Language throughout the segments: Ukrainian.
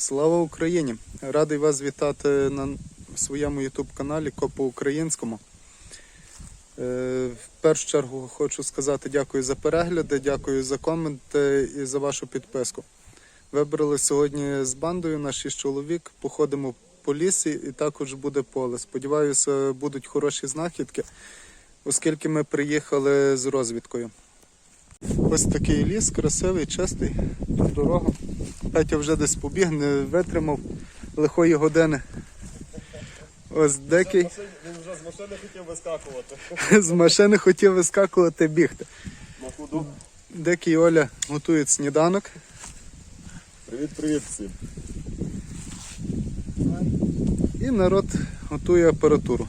Слава Україні! Радий вас вітати на своєму YouTube каналі Ко по-українському. Е, В першу чергу хочу сказати дякую за перегляди, дякую за коменти і за вашу підписку. Вибрали сьогодні з бандою на 6 чоловік, походимо по лісі і також буде поле. Сподіваюся, будуть хороші знахідки, оскільки ми приїхали з розвідкою. Ось такий ліс, красивий, чистий, дорога. Петя вже десь побіг, не витримав лихої години. Ось декий Він вже з машини хотів вискакувати. з машини хотів вискакувати бігти. На ходу. Декий Оля готує сніданок. Привіт, привіт всім. І народ готує апаратуру.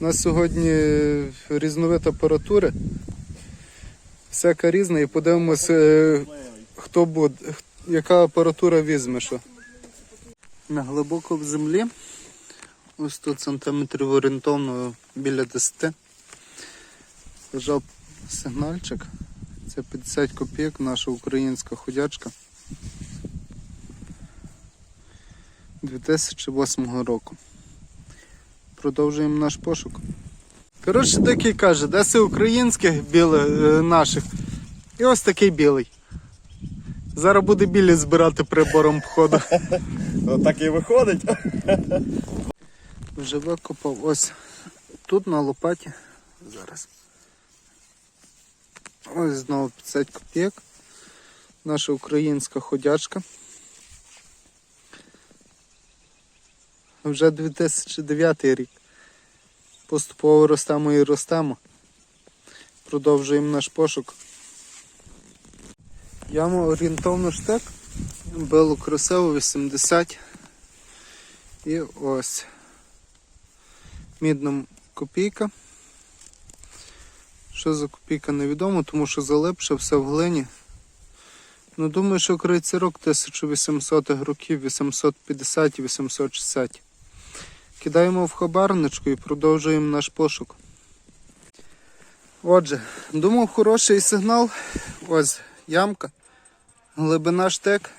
У нас сьогодні різновид апаратури. Всяка різна і подивимося, е, хто буде, яка апаратура візьме що. На глибоко в землі, ось тут сантиметрів орієнтовно біля 10. Лежав сигнальчик. Це 50 копійок, наша українська ходячка. 2008 року. Продовжуємо наш пошук. Коротше, дикий каже, де це українських білих е, наших. І ось такий білий. Зараз буде білі збирати прибором входу. Так і виходить. Вже викопав ось тут на лопаті. Зараз. Ось знову 50 копійок. Наша українська ходячка. Вже 2009 рік. Поступово ростемо і ростемо. Продовжуємо наш пошук. Яма орієнтовно штек. Було красиво 80. І ось. Мідна копійка. Що за копійка невідомо, тому що залипше все в глині. Ну, думаю, що крейцерок 1800 років, 850 860. Кидаємо в хабарничку і продовжуємо наш пошук. Отже, думав хороший сигнал. Ось ямка, глибина штек,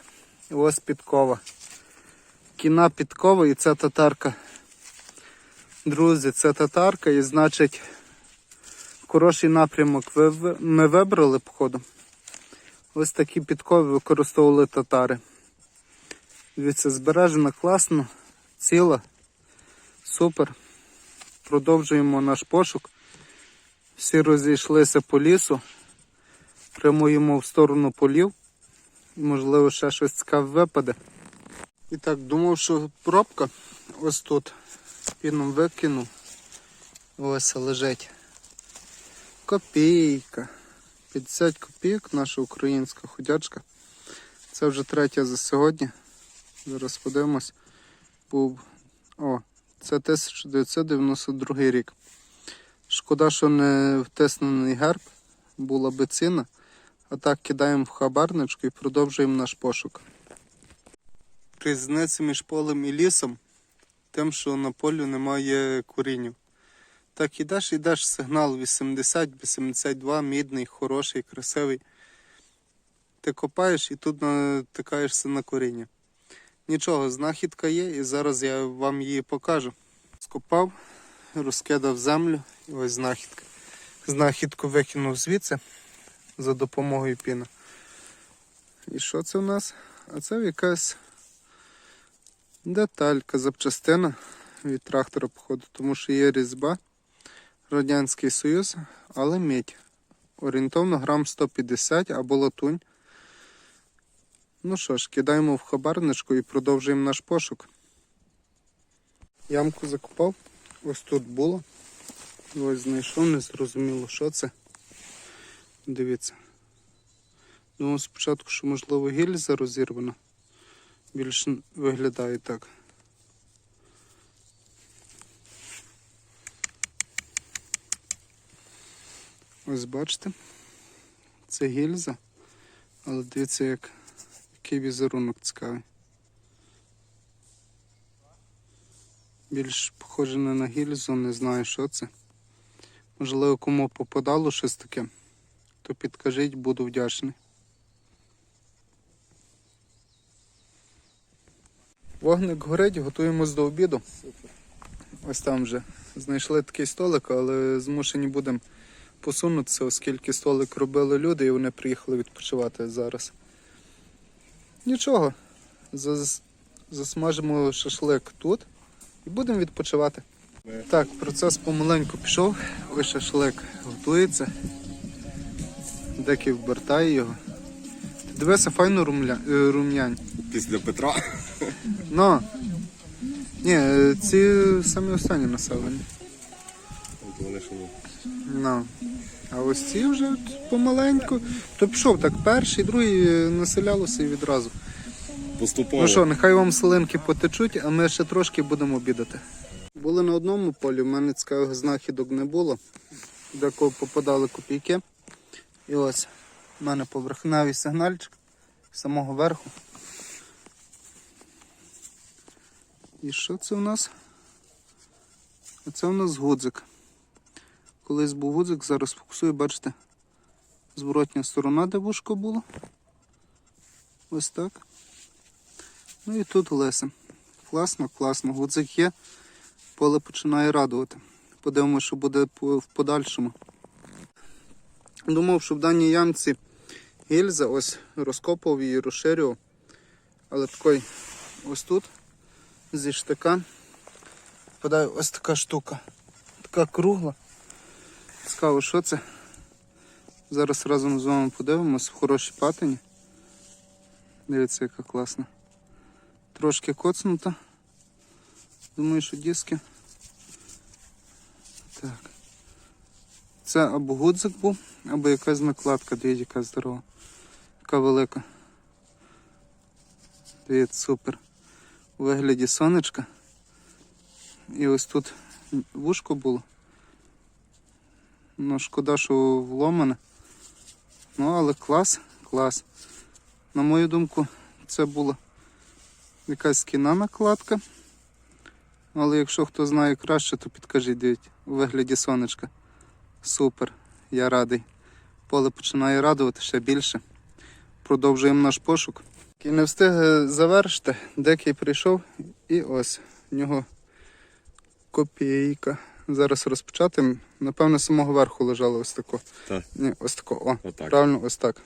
і ось підкова. Кіна підкова і це татарка. Друзі, це татарка і значить хороший напрямок ми вибрали походу. Ось такі підкови використовували татари. Дивіться, збережена класно, ціла, супер. Продовжуємо наш пошук. Всі розійшлися по лісу, прямуємо в сторону полів. Можливо, ще щось цікаве випаде. І так, думав, що пробка ось тут. Піном викинув. Ось лежить. Копійка. 50 копійок наша українська ходячка. Це вже третя за сьогодні. Зараз подивимось. Був. О, це 1992 рік. Шкода, що не втиснений герб, була би ціна. А так кидаємо в хабарничку і продовжуємо наш пошук. Різниця між полем і лісом тим, що на полі немає корінів. Так ідеш, ідеш сигнал 80-82, мідний, хороший, красивий. Ти копаєш і тут натикаєшся на коріння. Нічого, знахідка є, і зараз я вам її покажу. Скопав, розкидав землю, і ось знахідка. Знахідку викинув звідси за допомогою піна. І що це в нас? А це якась деталька, запчастина від трактора, походу, тому що є різьба. Радянський Союз, але медь. Орієнтовно грам 150 або латунь. Ну що ж, кидаємо в хабарничку і продовжуємо наш пошук. Ямку закопав. Ось тут було. Ось знайшов, не зрозуміло, що це. Дивіться. Думав спочатку, що можливо гільза розірвана. Більше виглядає так. Ось бачите, це гільза, але дивіться, як, який візерунок цікавий. Більш похоже не на гільзу, не знаю, що це. Можливо, кому попадало щось таке, то підкажіть, буду вдячний. Вогник горить, готуємось до обіду. Ось там вже знайшли такий столик, але змушені будемо посунутися, оскільки столик робили люди і вони приїхали відпочивати зараз. Нічого, засмажимо шашлик тут і будемо відпочивати. Так, процес помаленьку пішов, ось шашлик готується. Деки вбертає його. Дивися, файно румля... е, рум'янь. Після Петра. Ну. Ні, е, ці самі останні населені. Вони що ні. Ну. А ось ці вже помаленьку. То пішов так перший, другий е, населялося і відразу. Поступово. Ну що, нехай вам селинки потечуть, а ми ще трошки будемо обідати. Були на одному полі, в мене цікавих знахідок не було. Декого попадали копійки. І ось в мене поверхневий сигнальчик з самого верху. І що це в нас? Це у нас гудзик. Колись був гудзик, зараз фокусую, бачите, зворотня сторона, де вушко було. Ось так. Ну і тут леса. Класно, класно. Гудзик є. Поле починає радувати. Подивимося, що буде в подальшому. Думав, що в даній ямці гільза ось розкопував її, розширював. Але такий ось тут зі штика впадає ось така штука. Така кругла. Цікаво, що це? Зараз разом з вами подивимось в хорошій патині. Дивіться, яка класна. Трошки коцнута. Думаю, що диски. Так. Це або гудзик був, або якась накладка, дивіться, яка здорова. Яка велика. Дивіться, супер. У вигляді сонечка. І ось тут вушко було. Ну, шкода, що вломане. Ну, але клас, клас. На мою думку, це була якась кіна накладка. Але якщо хто знає краще, то підкажіть дивіться, у вигляді сонечка. Супер, я радий. Поле починає радувати ще більше. Продовжуємо наш пошук. І не встиг е, завершити, декий прийшов і ось в нього копійка. Зараз розпочати. Напевно, з самого верху лежало ось тако. Так. Ні, ось тако. О, Отак. правильно, ось так.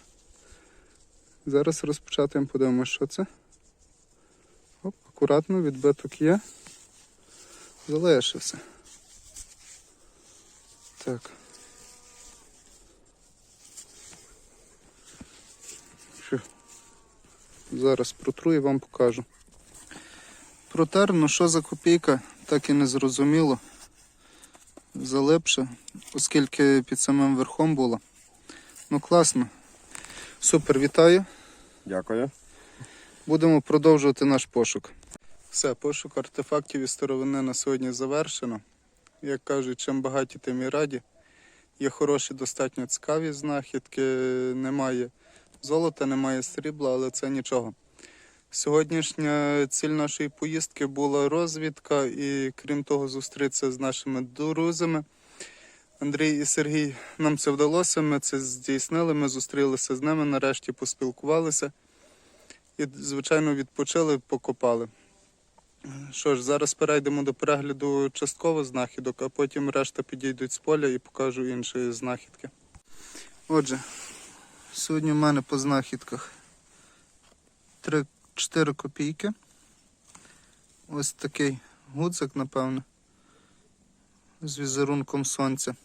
Зараз розпочатимо, подивимося, що це. Оп, акуратно, відбиток є. Залишився. Так. Що? Зараз протру і вам покажу. Протер, ну що за копійка, так і не зрозуміло. Залипше, оскільки під самим верхом було. Ну класно. Супер, вітаю. Дякую. Будемо продовжувати наш пошук. Все, пошук артефактів і старовини на сьогодні завершено. Як кажуть, чим багаті, тим і раді. Є хороші, достатньо цікаві знахідки, немає золота, немає срібла, але це нічого. Сьогоднішня ціль нашої поїздки була розвідка і крім того, зустрітися з нашими друзями. Андрій і Сергій нам це вдалося, ми це здійснили, ми зустрілися з ними, нарешті поспілкувалися і, звичайно, відпочили, покопали. Що ж, зараз перейдемо до перегляду частково знахідок, а потім решта підійдуть з поля і покажу інші знахідки. Отже, сьогодні в мене по знахідках 3-4 копійки. Ось такий гудзик, напевно, з візерунком сонця.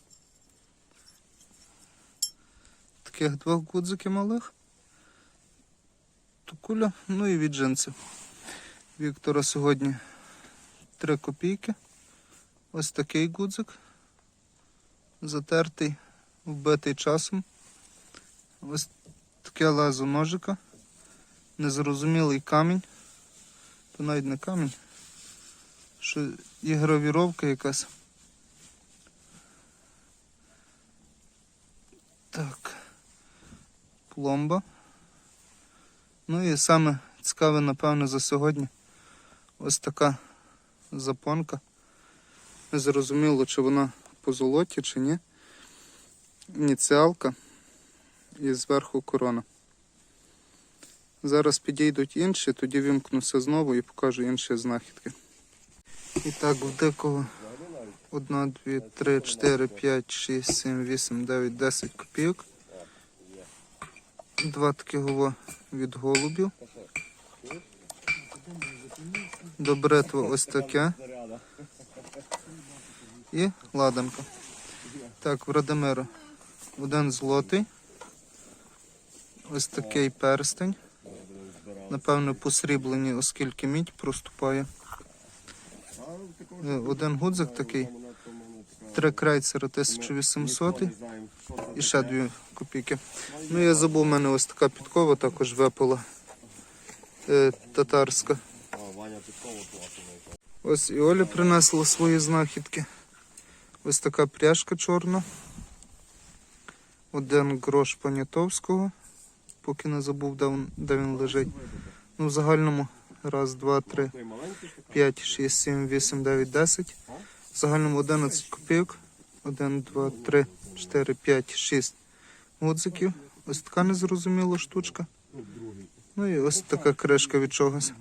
Таких двох гудзиків малих. Тукуля, ну і від джинсів. Віктора сьогодні 3 копійки. Ось такий гудзик. Затертий, вбитий часом. Ось таке лезо ножика. Незрозумілий камінь. То навіть не камінь. Що і гравіровка якась. Так. Пломба. Ну і саме цікаве, напевно, за сьогодні ось така запонка. Не зрозуміло, чи вона по золоті, чи ні. Ініціалка і зверху корона. Зараз підійдуть інші, тоді вимкнуся знову і покажу інші знахідки. І так, в дикого 1, 2, 3, 4, 5, 6, 7, 8, 9, 10 копійок. Два такого від голубів. До бритви ось таке. І ладанка. Так, в Радимира один злотий. Ось такий перстень. Напевно, посріблені, оскільки мідь проступає. Е, Один гудзик такий. Три крейцера 1800 і ще дві копійки. Ну, я забув, у мене ось така підкова також випала. Е, татарська. Ось і Оля принесла свої знахідки. Ось така пряжка чорна. Один грош Понятовського, поки не забув, де він, де він лежить. Ну, в загальному раз, два, три, 5, 6, 7, 8, 9, 10. В загальному 11 копійок. 1, 2, 3, 4, 5, 6 гудзиків. Ось така незрозуміла штучка. Ну і ось така кришка від чогось.